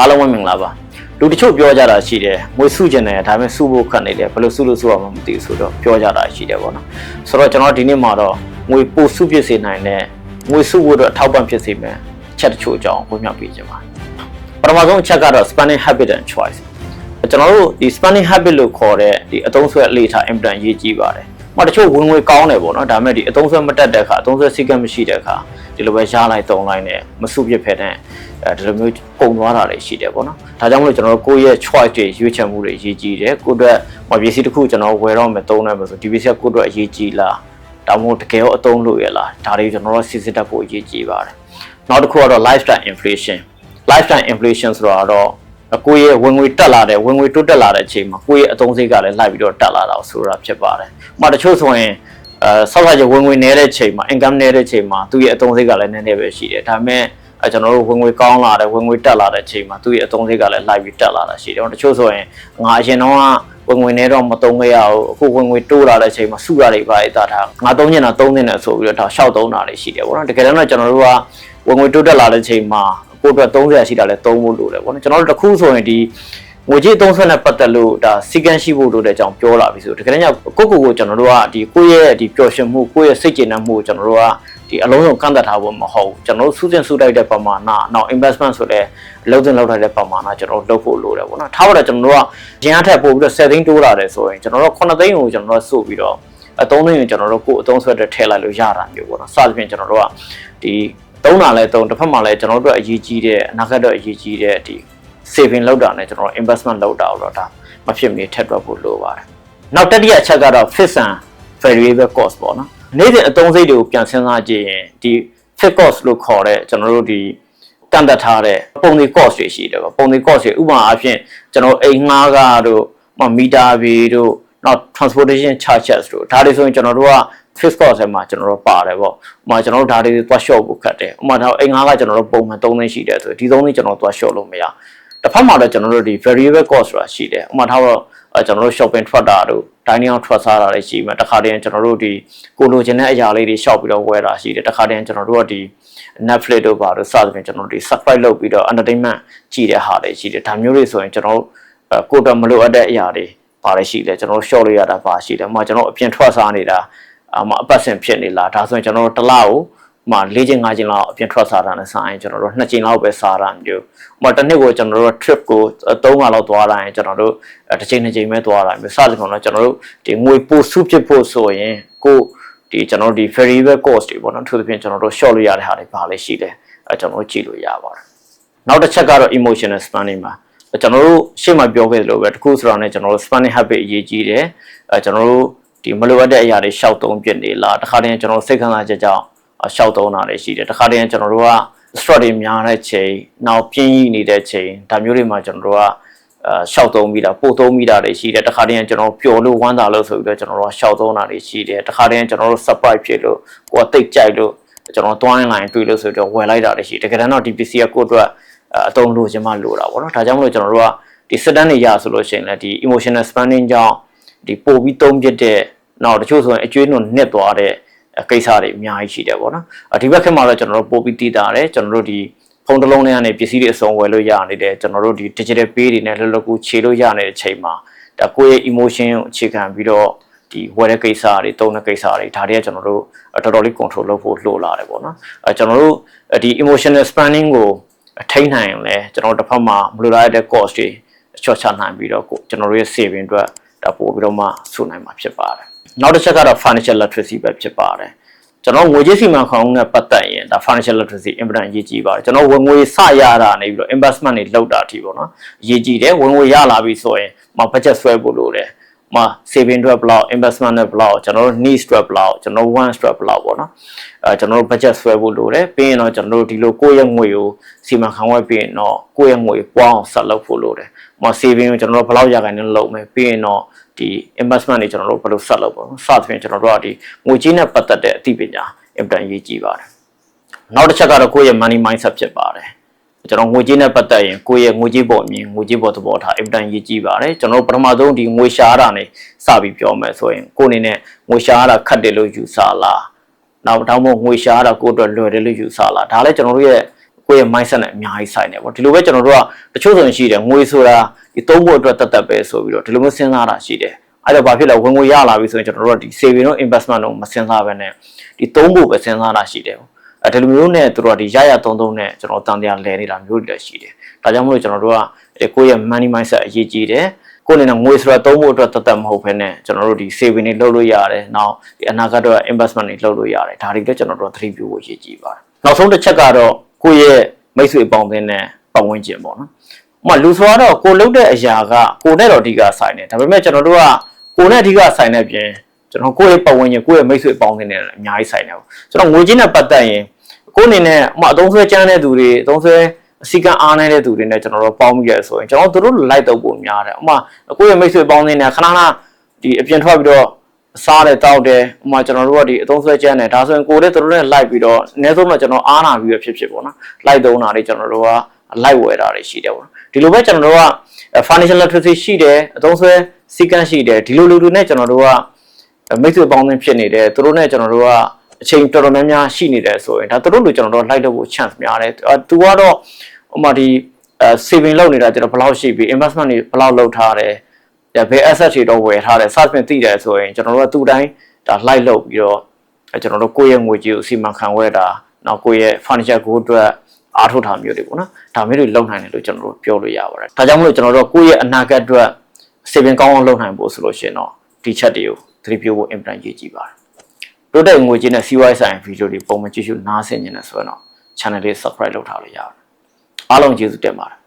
အားလုံးပဲမင်္ဂလာပါလူတချို့ပြောကြတာရှိတယ်ငွေစုကျင်တယ်ဒါပေမဲ့စုဖို့ခက်နေတယ်ဘယ်လိုစုလို့စုရမှာမသိဘူးဆိုတော့ပြောကြတာရှိတယ်ပေါ့နော်ဆိုတော့ကျွန်တော်ဒီနေ့မှာတော့ငွေပိုစုဖြစ်စေနိုင်တဲ့ငွေစုဖို့တော့အထောက်ပံ့ဖြစ်စေမယ်အချက်တချို့အကြောင်းဝင်မြောက်ပေးခြင်းပါပထမဆုံးအချက်ကတော့ spending habit and choice ကျွန်တော်တို့ဒီ spending habit လို့ခေါ်တဲ့ဒီအသုံးဆွဲအလေးထား important ရေးကြည့်ပါတယ်။ ဟောတချို့ဝင်ငွေကောင်းတယ်ပေါ့နော်။ဒါပေမဲ့ဒီအသုံးဆွဲမတက်တဲ့အခါအသုံးဆွဲစိတ်ကမရှိတဲ့အခါဒီလိုပဲရလိုက်တုံလိုက်နဲ့မစုပြစ်ဖက်တဲ့အဲဒီလိုမျိုးပုံသွားတာတွေရှိတယ်ပေါ့နော်။ဒါကြောင့်မလို့ကျွန်တော်တို့ကိုယ့်ရဲ့ choice တွေရွေးချယ်မှုတွေရေးကြည့်တယ်။ကိုယ့်အတွက်ဟောပစ္စည်းတစ်ခုကျွန်တော်ဝယ်တော့မယ်သုံးတယ်မယ်ဆိုဒီပစ္စည်းကကိုယ့်အတွက်အရေးကြီးလား။ဒါမှမဟုတ်တကယ်ရောအသုံးလို့ရလား။ဒါတွေကျွန်တော်တို့စစ်စစ်တက်ဖို့အရေးကြီးပါတယ်။နောက်တစ်ခုကတော့ lifestyle inflation lifestyle inflation ဆိုတာတော့ ကိုယ့်ရဲ့ဝင်ငွေတက်လာတဲ့ဝင်ငွေတိုးတက်လာတဲ့အချိန်မှာကိုယ့်ရဲ့အသုံးစိတ်ကလည်းလိုက်ပြီးတော့တက်လာတာဆိုတာဖြစ်ပါတယ်။ဥပမာတချို့ဆိုရင်အဲဆောက်ရဝင်ငွေနည်းတဲ့ချိန်မှာ income နည်းတဲ့ချိန်မှာသူ့ရဲ့အသုံးစိတ်ကလည်းနည်းနည်းပဲရှိတယ်။ဒါပေမဲ့အဲကျွန်တော်တို့ဝင်ငွေကောင်းလာတယ်ဝင်ငွေတက်လာတဲ့ချိန်မှာသူ့ရဲ့အသုံးစိတ်ကလည်းလိုက်ပြီးတက်လာတာရှိတယ်။တချို့ဆိုရင်ငါအရင်တော့ဝင်ငွေနည်းတော့မသုံးခဲ့ရဘူးအခုဝင်ငွေတိုးလာတဲ့ချိန်မှာစုရတွေပါတာထားငါသုံးချင်တာသုံးနေတယ်ဆိုပြီးတော့ဒါရှောက်သုံးတာတွေရှိတယ်ပေါ့နော်တကယ်တော့ကျွန်တော်တို့ကဝင်ငွေတိုးတက်လာတဲ့ချိန်မှာ ကိုယ့်အတွက်30ရှိတာလဲသုံးဖို့လိုတယ်ပေါ့နော်ကျွန်တော်တို့တခုဆိုရင်ဒီငွေကြေးသုံးဆွဲနဲ့ပတ်သက်လို့ဒါစီကံရှိဖို့လိုတဲ့အကြောင်းပြောလာပြီဆိုတကယ်တော့ကိုယ့်ကိုယ်ကိုကျွန်တော်တို့ကဒီကိုယ့်ရဲ့ဒီပျော်ရွှင်မှုကိုယ့်ရဲ့စိတ်ကျေနပ်မှုကိုကျွန်တော်တို့ကဒီအလုံးစုံကန့်သက်ထားဖို့မဟုတ်ကျွန်တော်တို့စုစင်စုတိုက်တဲ့ပမာဏနောက် investment ဆိုတဲ့လုံးစင်လောက်ထားတဲ့ပမာဏကျွန်တော်တို့လုပ်ဖို့လိုတယ်ပေါ့နော်ထားပါတော့ကျွန်တော်တို့ကရင်းအထက်ပို့ပြီးတော့7သိန်းတိုးလာတယ်ဆိုရင်ကျွန်တော်တို့9သိန်းကိုကျွန်တော်တို့စုပြီးတော့အသုံးသိန်းကိုကျွန်တော်တို့ကိုယ်အသုံးဆွဲတဲ့ထည့်လိုက်လို့ရတာမျိုးပေါ့နော်စသဖြင့်ကျွန်တော်တို့ကဒီ သုံးတာလဲသုံးတစ်ဖက်မှာလဲကျွန်တော်တို့အရေးကြီးတဲ့အနာဂတ်တော့အရေးကြီးတဲ့ဒီ saving လုပ်တာနဲ့ကျွန်တော်တို့ investment လုပ်တာတော့ဒါမဖြစ်မနေထက်တွက်ဖို့လိုပါတယ်။နောက်တတိယအချက်ကတော့ fixed and variable cost ပေါ့နော်။နေ့စဉ်အသုံးစိတ်တွေကိုပြန်စဉ်းစားကြည့်ရင်ဒီ fixed cost လို့ခေါ်တဲ့ကျွန်တော်တို့ဒီတန်တထားတဲ့ပုံတွေ cost တွေရှိတယ်ပေါ့။ပုံတွေ cost တွေဥပမာအဖြစ်ကျွန်တော်အိမ်ငှားကတို့မီတာဘီတို့နောက် transportation charges တို့ဒါတွေဆိုရင်ကျွန်တော်တို့က fixed cost ထဲမှာကျွန်တော်တို့ပါတယ်ပေါ့။ဥပမာကျွန်တော်တို့ဒါတွေသွား short ဖို့ခတ်တယ်။ဥပမာတော့အိမ်ငှားကကျွန်တော်တို့ပုံမှန်3သိန်းရှိတယ်ဆိုဒီ3သိန်းကျွန်တော်သွား short လို့မရ။တစ်ဖက်မှာတော့ကျွန်တော်တို့ဒီ variable cost ဆိုတာရှိတယ်။ဥပမာထားတော့ကျွန်တော်တို့ shopping ထွက်တာတို့ dining out ထွက်စားတာတွေရှိမှတခါတည်းကျွန်တော်တို့ဒီကိုလိုချင်တဲ့အရာလေးတွေရှောက်ပြီးတော့ဝယ်တာရှိတယ်။တခါတည်းကျွန်တော်တို့ကဒီ Netflix တို့ပါတို့စသဖြင့်ကျွန်တော်တို့ဒီ subscribe လုပ်ပြီးတော့ entertainment ကြည့်တဲ့ဟာတွေရှိတယ်။ဒါမျိုးတွေဆိုရင်ကျွန်တော်တို့ကိုယ်တော့မလိုအပ်တဲ့အရာတွေပါတယ်ရှိတယ်ကျွန်တော်တို့ short လို့ရတာပါရှိတယ်။ဥပမာကျွန်တော်အပြင်ထွက်စားနေတာ အမအပတ်စဉ်ဖြစ်နေလားဒါဆိုရင်ကျွန်တော်တို့တစ်လကိုမှ၄ချိန်၅ချိန်လောက်အပြင်ထွက်စားတာနဲ့စားရင်ကျွန်တော်တို့၂ချိန်လောက်ပဲစားတာမျိုး။ဥပမာတစ်နှစ်ကိုကျွန်တော်တို့ trip ကို၃ခါလောက်သွားတာရင်ကျွန်တော်တို့တစ်ချိန်နှစ်ချိန်ပဲသွားတာမျိုးစသဖြင့်တော့ကျွန်တော်တို့ဒီငွေပိုစုဖြစ်ဖို့ဆိုရင်ကိုဒီကျွန်တော်တို့ဒီ variable cost တွေပေါ့နော်သူသဖြင့်ကျွန်တော်တို့ short လို့ရတဲ့ဟာတွေပါလေရှိတယ်အဲကျွန်တော်တို့ကြည့်လို့ရပါတယ်။နောက်တစ်ချက်ကတော့ emotional spending ပါကျွန်တော်တို့ရှေ့မှာပြောခဲ့သလိုပဲတခုဆိုတာနဲ့ကျွန်တော်တို့ spending habit အရေးကြီးတယ်အဲကျွန်တော်တို့ ဒီမလိုအပ်တဲ့အရာတွေရှောက်သုံးပြစ်နေလားတခါတည်းကျွန်တော်စိတ်ခံစားချက်ကြောင့်ရှောက်သုံးတာတွေရှိတယ်တခါတည်းကျွန်တော်တို့က stress တွေများတဲ့ချိန်နောက်ပြင်းရည်နေတဲ့ချိန်ဒါမျိုးတွေမှာကျွန်တော်တို့ကအာရှောက်သုံးပြီးတာပို့သုံးပြီးတာတွေရှိတယ်တခါတည်းကျွန်တော်ပျော်လို့ဝမ်းသာလို့ဆိုပြီးတော့ကျွန်တော်တို့ကရှောက်သုံးတာတွေရှိတယ်တခါတည်းကျွန်တော်တို့ surprise ဖြစ်လို့ကိုယ်ကတိတ်ကြိုက်လို့ကျွန်တော်တွိုင်းလိုင်းတွေ့လို့ဆိုတော့ဝယ်လိုက်တာတွေရှိတယ်တကယ်တော့ဒီ PC ကကိုယ့်အတွက်အတုံးလို့ခြင်းမလို့တာပေါ့နော်ဒါကြောင့်မလို့ကျွန်တော်တို့ကဒီ set တန်းတွေရဆိုလို့ရှိရင်လည်းဒီ emotional spending ကြောင့် ဒီပို့ပြီးသုံးပြတဲ့နောက်တချို့ဆိုရင်အကျွေးနှုတ်နှစ်သွားတဲ့ကိစ္စတွေအများကြီးရှိတယ်ပေါ့နော်ဒီဘက်ခေတ်မှာတော့ကျွန်တော်တို့ပို့ပြီးတည်တာတယ်ကျွန်တော်တို့ဒီဖုန်းတစ်လုံးထဲကနေပစ္စည်းတွေအစုံဝယ်လို့ရနေတယ်ကျွန်တော်တို့ဒီ digital pay တွေနဲ့လောလောကူခြေလို့ရနေတဲ့ချိန်မှာဒါကိုယ့်ရဲ့ emotion ကိုအခြေခံပြီးတော့ဒီဝယ်တဲ့ကိစ္စတွေတုံးတဲ့ကိစ္စတွေဒါတွေကကျွန်တော်တို့တော်တော်လေး control လုပ်ဖို့လိုလာတယ်ပေါ့နော်အဲကျွန်တော်တို့ဒီ emotional spending ကိုထိန်းနိုင်ရင်လည်းကျွန်တော်တို့တစ်ဖက်မှာမလိုလားတဲ့ cost တွေချော့ချနိုင်ပြီးတော့ကိုကျွန်တော်တို့ရဲ့ saving အတွက် ဒါပို့ပြီးတော့မှစုနိုင်မှာဖြစ်ပါတယ်နောက်တစ်ချက်ကတော့ financial literacy ပဲဖြစ်ပါတယ်ကျွန်တော်ငွေကြေးစီမံခန့်ခွဲမှုနဲ့ပတ်သက်ရင်ဒါ financial literacy အင်ပဒန်အရေးကြီးပါတယ်ကျွန်တော်ဝင်ငွေစရတာနေပြီးတော့ investment တွေလုပ်တာအထိပေါ့နော်အရေးကြီးတယ်ဝင်ငွေရလာပြီဆိုရင်မ budget ဆွဲဖို့လိုတယ် မ saving တွေဘလောက် investment တွေဘလောက်ကျွန်တော်တို့ needs တွေဘလောက်ကျွန်တော် wants တွေဘလောက်ပေါ့နော်အဲကျွန်တော်တို့ budget ဆွဲဖို့လိုတယ်ပြီးရင်တော့ကျွန်တော်တို့ဒီလိုကိုယ့်ရဲ့ငွေကိုစီမံခန့်ခွဲပြီးရင်တော့ကိုယ့်ရဲ့ငွေပွားအောင်ဆက်လုပ်ဖို့လိုတယ်မ saving ကိုကျွန်တော်တို့ဘလောက်ရခိုင်နေလုပ်မယ်ပြီးရင်တော့ဒီ investment တွေကျွန်တော်တို့ဘယ်လိုဆက်လုပ်ပေါ့စသဖြင့်ကျွန်တော်တို့ကဒီငွေကြေးနဲ့ပတ်သက်တဲ့အသိပညာအင်တန်ရေးကြည့်ပါတယ်နောက်တစ်ချက်ကတော့ကိုယ့်ရဲ့ money mindset ဖြစ်ပါတယ် ကျွန်တော်ငွေကြေးနဲ့ပတ်သက်ရင်ကိုယ့်ရဲ့ငွေကြေးပေါ်အမြင်ငွေကြေးပေါ်သဘောထားအင်တန်ရေးကြည့်ပါတယ်ကျွန်တော်ပထမဆုံးဒီငွေရှားတာနေစပြီးပြောမယ်ဆိုရင်ကိုယ်အနေနဲ့ငွေရှားတာခတ်တယ်လို့ယူဆလားနောက်တော့မို့ငွေရှားတာကိုယ့်အတွက်လွယ်တယ်လို့ယူဆလားဒါလည်းကျွန်တော်တို့ရဲ့ကိုယ့်ရဲ့ mindset နဲ့အများကြီးဆိုင်တယ်ပေါ့ဒီလိုပဲကျွန်တော်တို့ကတချို့ဆိုရင်ရှိတယ်ငွေဆိုတာဒီသုံးဖို့အတွက်တတ်တတ်ပဲဆိုပြီးတော့ဒီလိုမျိုးစဉ်းစားတာရှိတယ်အဲ့တော့ဘာဖြစ်လဲဝင်ငွေရလာပြီဆိုရင်ကျွန်တော်တို့ကဒီ saving တို့ investment တို့မစဉ်းစားဘဲနဲ့ဒီသုံးဖို့ပဲစဉ်းစားတာရှိတယ်ပေါ့ အဲဒီလိုမျိုးနဲ့သူတို့ကဒီရရသုံးသုံးနဲ့ကျွန်တော်တန်တရားလဲနေတာမျိုးတွေလည်းရှိတယ်ဒါကြောင့်မို့လို့ကျွန်တော်တို့ကအဲကိုယ့်ရဲ့ money mindset အရေးကြီးတယ်ကိုယ်အနေနဲ့ငွေဆိုတာသုံးဖို့အတွက်တတ်တတ်မဟုတ်ဘဲနဲ့ကျွန်တော်တို့ဒီ saving တွေလုပ်လို့ရတယ်နောက်ဒီအနာဂတ်တော့ investment တွေလုပ်လို့ရတယ်ဒါတွေလည်းကျွန်တော်တို့ကသတိပြုဖို့အရေးကြီးပါတယ်နောက်ဆုံးတစ်ချက်ကတော့ကိုယ့်ရဲ့မိတ်ဆွေပေါင်းသင်းနဲ့ပတ်ဝန်းကျင်ပေါ့နော်။ဥပမာလူဆိုတော့ကိုလုပ်တဲ့အရာကကိုနဲ့တော့အဓိကဆိုင်တယ်ဒါပေမဲ့ကျွန်တော်တို့ကကိုနဲ့အဓိကဆိုင်တဲ့ပြင် ကျွန်တော်ကိုယ့်ရဲ့ပတ်ဝန်းကျင်ကိုယ့်ရဲ့မိတ်ဆွေပေါင်းသင်းနဲ့လည်းအများကြီးဆိုင်တယ်ပေါ့။ကျွန်တော်ငွေချင်းနဲ့ပတ်သက်ရင်ကိုယ်အနေနဲ့ဥပမာအသုံးဆွဲချမ်းတဲ့သူတွေအသုံးဆွဲအစီကံအားနေတဲ့သူတွေနဲ့ကျွန်တော်တို့ပေါင်းမိရဆိုရင်ကျွန်တော်တို့လိုက်တော့ပုံများတယ်။ဥပမာကိုယ့်ရဲ့မိတ်ဆွေပေါင်းသင်းနဲ့ခဏခဏဒီအပြင်ထွက်ပြီးတော့စားတယ်တောက်တယ်ဥပမာကျွန်တော်တို့ကဒီအသုံးဆွဲချမ်းတယ်ဒါဆိုရင်ကိုယ်နဲ့တို့နဲ့လိုက်ပြီးတော့အနည်းဆုံးတော့ကျွန်တော်အားနာပြီးရဖြစ်ဖြစ်ပေါ့နော်လိုက်သုံးတာတွေကျွန်တော်တို့ကလိုက်ဝယ်တာတွေရှိတယ်ပေါ့နော်ဒီလိုပဲကျွန်တော်တို့က financial literacy ရှိတယ်အသုံးဆွဲစီကံရှိတယ်ဒီလိုလူတွေနဲ့ကျွန်တော်တို့က မိတ်ဆွေပေါင်းသင်းဖြစ်နေတယ်သူတို့နဲ့ကျွန်တော်တို့ကအချိန်တော်တော်များများရှိနေတယ်ဆိုရင်ဒါသူတို့လူကျွန်တော်တို့လိုက်တော့ဖို့ chance များတယ်သူကတော့ဥပမာဒီအဲ saving လုပ်နေတာကျွန်တော်ဘယ်လောက်ရှိပြီ investment တွေဘယ်လောက်လုပ်ထားတယ်ဒါဘယ် asset တွေတော့ဝယ်ထားတယ် search ပြင်သိတယ်ဆိုရင်ကျွန်တော်တို့ကသူ့တိုင်းဒါ light လုပ်ပြီးတော့အဲကျွန်တော်တို့ကိုယ့်ရဲ့ငွေကြေးကိုစီမံခန့်ခွဲတာနောက်ကိုယ့်ရဲ့ furniture ကိုအတွက်အားထုတ်တာမျိုးတွေပေါ့နော်ဒါမျိုးတွေလုပ်နိုင်တယ်လို့ကျွန်တော်တို့ပြောလို့ရပါတယ်ဒါကြောင့်မလို့ကျွန်တော်တို့ကိုယ့်ရဲ့အနာဂတ်အတွက် saving ကောင်းအောင်လုပ်နိုင်ဖို့ဆိုလို့ရှိရင်တော့ဒီချက်တွေကို သတိပြုဖို့ implement ရေးကြည့်ပါတယ်တိုးတက်ငွေကြေးနဲ့စီးပွားရေးဆိုင်ဗီဒီယိုတွေပုံမှန်ကြည့်ရှုနားဆင်နေတယ်ဆိုရင်တော့ channel လေး subscribe လုပ်ထားလို့ရတယ်အားလုံးကျေးဇူးတင်ပါတယ်